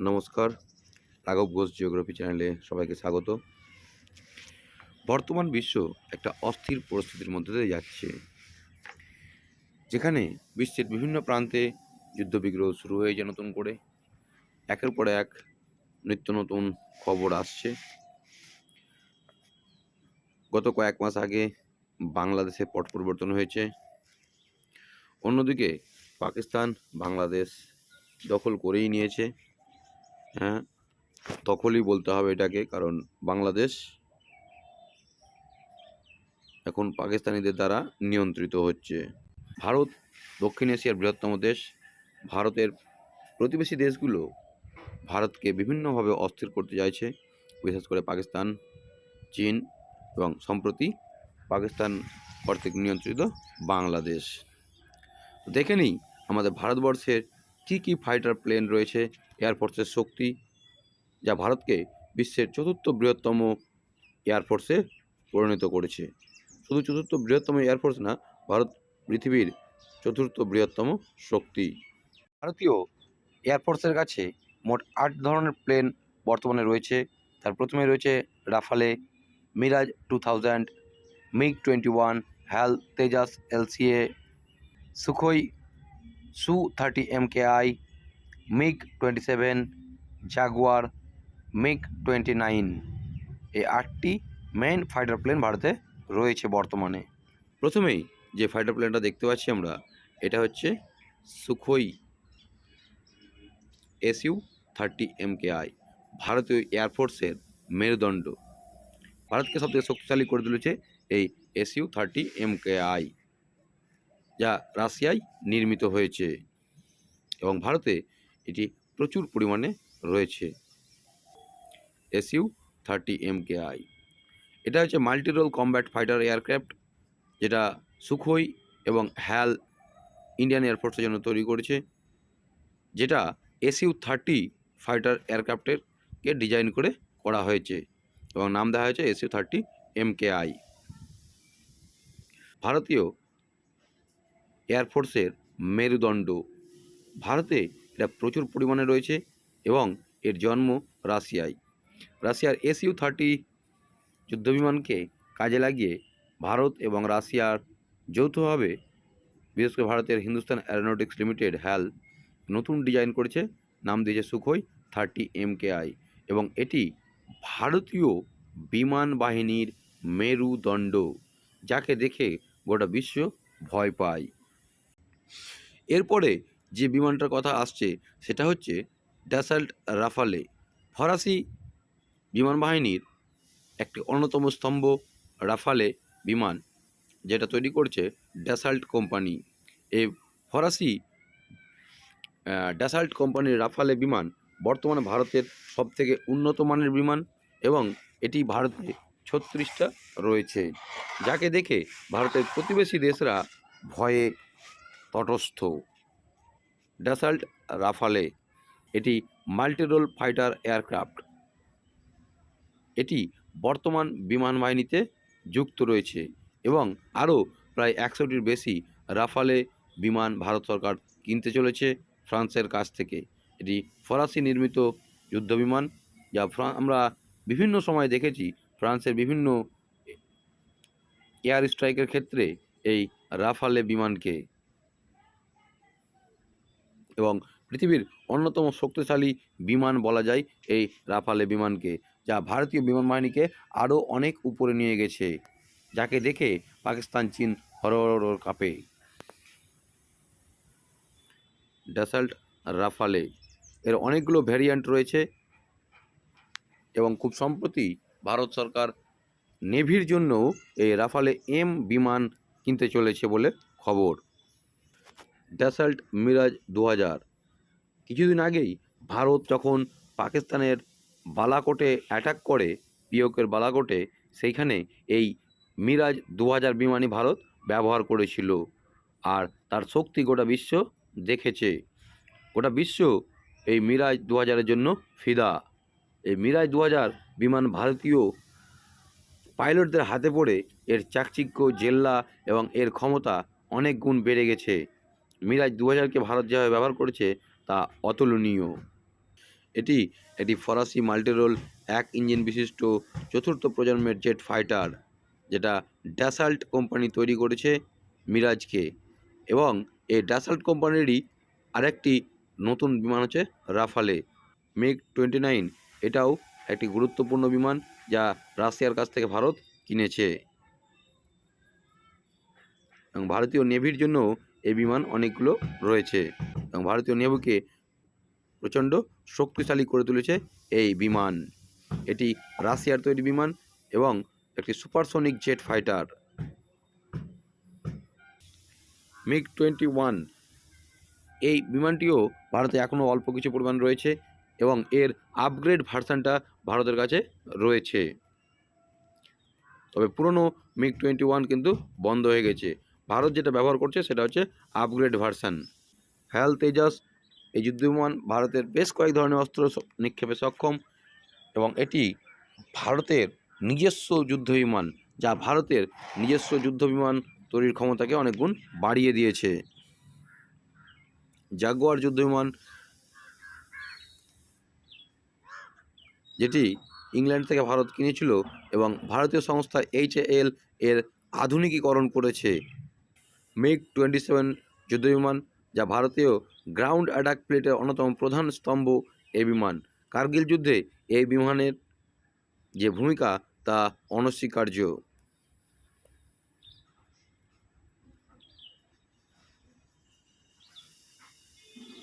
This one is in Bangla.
নমস্কার, রাঘব ঘোষ জিওগ্রাফি চ্যানেলে সবাইকে স্বাগত। বর্তমান বিশ্ব একটা অস্থির পরিস্থিতির মধ্যে দিয়ে যাচ্ছে। যেখানে বিশ্বের বিভিন্ন প্রান্তে যুদ্ধবিগ্রহ শুরু হয়েছে নতুন করে। একের পর এক নিত্য নতুন খবর আসছে। গত কয়েক মাস আগে বাংলাদেশে পট পরিবর্তন হয়েছে। অন্যদিকে পাকিস্তান বাংলাদেশ দখল করেই নিয়েছে। হ্যাঁ। দখলই বলতে হবে এটাকে, কারণ বাংলাদেশ এখন পাকিস্তানিদের দ্বারা নিয়ন্ত্রিত হচ্ছে। ভারত, দক্ষিণ এশিয়ার বৃহত্তম দেশ, ভারতের প্রতিবেশী দেশগুলো ভারতকে বিভিন্নভাবে অস্থির করতে চাইছে, বিশেষ করে পাকিস্তান, চীন এবং সম্প্রতি পাকিস্তান কর্তৃক নিয়ন্ত্রিত বাংলাদেশ। দেখে নিই, আমাদের ভারতবর্ষের কী কী ফাইটার প্লেন রয়েছে এয়ারফোর্সের শক্তি, যা ভারতকে বিশ্বের চতুর্থ বৃহত্তম এয়ারফোর্সে পরিণত করেছে। শুধু চতুর্থ বৃহত্তম এয়ারফোর্স না, ভারত পৃথিবীর চতুর্থ বৃহত্তম শক্তি। ভারতীয় এয়ারফোর্সের কাছে মোট আট ধরনের প্লেন বর্তমানে রয়েছে। তার প্রথমে রয়েছে Rafale Mirage two thousand MiG twenty one HAL Tejas, LCA, Sukhoi Su thirty M K I MiG twenty seven Jaguar MiG twenty nine এই আটটি মেন ফাইটার প্লেন ভারতে রয়েছে বর্তমানে। প্রথমেই যে ফাইটার প্লেনটা দেখতে পাচ্ছি আমরা, এটা হচ্ছে Sukhoi SU thirty M K I ভারতীয় এয়ারফোর্সের মেরুদণ্ড। ভারতকে সবথেকে শক্তিশালী করে তুলেছে এই SU thirty M K I যা রাশিয়ায় নির্মিত হয়েছে এবং ভারতে এটি প্রচুর পরিমাণে রয়েছে। SU thirty M K I. এটা হচ্ছে মাল্টিরোল কম্ব্যাট ফাইটার এয়ারক্রাফট, যেটা সুখোই এবং হ্যাল ইন্ডিয়ান এয়ারফোর্সের জন্য তৈরি করেছে, যেটা এসইউ থার্টি ফাইটার এয়ারক্রাফটের কে ডিজাইন করে করা হয়েছে এবং নাম দেওয়া হয়েছে SU thirty M K I. ভারতীয় এয়ারফোর্সের মেরুদণ্ড। ভারতে এটা প্রচুর পরিমাণে রয়েছে এবং এর জন্ম রাশিয়ায়। রাশিয়ার এসইউ থার্টি যুদ্ধবিমানকে কাজে লাগিয়ে ভারত এবং রাশিয়ার যৌথভাবে, বিশেষ করে ভারতের হিন্দুস্তান অ্যারোনটিক্স লিমিটেড হ্যাল নতুন ডিজাইন করেছে, নাম দিয়েছে সুখোই থার্টি এম আই। এবং এটি ভারতীয় বিমান বাহিনীর মেরুদণ্ড, যাকে দেখে গোটা বিশ্ব ভয় পায়। এরপরে যে বিমানটার কথা আসছে, সেটা হচ্ছে ড্যাসাল্ট রাফালে। ফরাসি বিমান বাহিনীর একটি অন্যতম স্তম্ভ রাফালে বিমান, যেটা তৈরি করছে ড্যাসাল্ট কোম্পানি। এই ফরাসি ড্যাসাল্ট কোম্পানির রাফালে বিমান বর্তমানে ভারতের সবথেকে উন্নত মানের বিমান এবং এটি ভারতে ছত্রিশটা রয়েছে। যাকে দেখে ভারতের প্রতিবেশী দেশরা ভয়ে তটস্থ। ড্যাসাল্ট রাফালে এটি মাল্টিরোল ফাইটার এয়ারক্রাফট। এটি বর্তমান বিমান বাহিনীতে যুক্ত রয়েছে এবং আরও প্রায় একশোটির বেশি রাফালে বিমান ভারত সরকার কিনতে চলেছে ফ্রান্সের কাছ থেকে। এটি ফরাসি নির্মিত যুদ্ধবিমান, যা আমরা বিভিন্ন সময় দেখেছি ফ্রান্সের বিভিন্ন এয়ার স্ট্রাইকের ক্ষেত্রে এই রাফালে বিমানকে। এবং পৃথিবীর অন্যতম শক্তিশালী বিমান বলা যায় এই রাফালে বিমানকে, যা ভারতীয় বিমান বাহিনীকে আরও অনেক উপরে নিয়ে গেছে, যাকে দেখে পাকিস্তান, চীন হরহর কাঁপে। ড্যাসাল্ট রাফালে এর অনেকগুলো ভ্যারিয়েন্ট রয়েছে এবং খুব সম্প্রতি ভারত সরকার নেভির জন্য এই রাফালে এম বিমান কিনতে চলেছে বলে খবর। ড্যাসাল্ট মিরাজ দু হাজার কিছুদিন আগেই ভারত যখন পাকিস্তানের বালাকোটে অ্যাটাক করে পিওকের বালাকোটে, সেইখানে এই মিরাজ দু হাজার বিমানই ভারত ব্যবহার করেছিল। আর তার শক্তি গোটা বিশ্ব দেখেছে। গোটা বিশ্ব এই মিরাজ দু হাজারের জন্য ফিদা। এই মিরাজ দু হাজার বিমান ভারতীয় পাইলটদের হাতে পড়ে এর চাকচিক্য, জেল্লা এবং এর ক্ষমতা অনেক গুণ বেড়ে গেছে। মিরাজ দু হাজারকে ভারত যেভাবে ব্যবহার করেছে, তা অতুলনীয়। এটি একটি ফরাসি মাল্টিরোল এক ইঞ্জিন বিশিষ্ট চতুর্থ প্রজন্মের জেট ফাইটার, যেটা ড্যাসাল্ট কোম্পানি তৈরি করেছে মিরাজকে। এবং এই ড্যাসাল্ট কোম্পানিরই আরেকটি নতুন বিমান হচ্ছে রাফালে, মিগ টোয়েন্টি নাইন। এটাও একটি গুরুত্বপূর্ণ বিমান যা রাশিয়ার কাছ থেকে ভারত কিনেছে। এবং ভারতীয় নেভির জন্য এই বিমান অনেকগুলো রয়েছে এবং ভারতীয় নেভিকে প্রচণ্ড শক্তিশালী করে তুলেছে এই বিমান। এটি রাশিয়ার তৈরি বিমান এবং একটি supersonic jet fighter. MiG twenty one, এই বিমানটিও ভারতে এখনও অল্প কিছু পরিমাণ রয়েছে এবং এর আপগ্রেড ভার্সানটা ভারতের কাছে রয়েছে। তবে পুরনো মিগ টোয়েন্টি ওয়ান কিন্তু বন্ধ হয়ে গেছে। ভারত যেটা ব্যবহার করছে সেটা হচ্ছে আপগ্রেড ভার্সান হ্যাল তেজাস, এই যুদ্ধবিমান ভারতের বেশ কয়েক ধরনের অস্ত্র নিক্ষেপে সক্ষম এবং এটি ভারতের নিজস্ব যুদ্ধবিমান, যা ভারতের নিজস্ব যুদ্ধবিমান তৈরির ক্ষমতাকে অনেক গুণ বাড়িয়ে দিয়েছে। জাগুয়ার যুদ্ধবিমান যেটি ইংল্যান্ড থেকে ভারত কিনেছিল এবং ভারতীয় সংস্থা এইচএএল এর আধুনিকীকরণ করেছে। মিগ টোয়েন্টি সেভেন যুদ্ধবিমান, যা ভারতীয় গ্রাউন্ড অ্যাডাক প্লেটের অন্যতম প্রধান স্তম্ভ এই বিমান। কার্গিল যুদ্ধে এই বিমানের যে ভূমিকা, তা অনস্বীকার্য।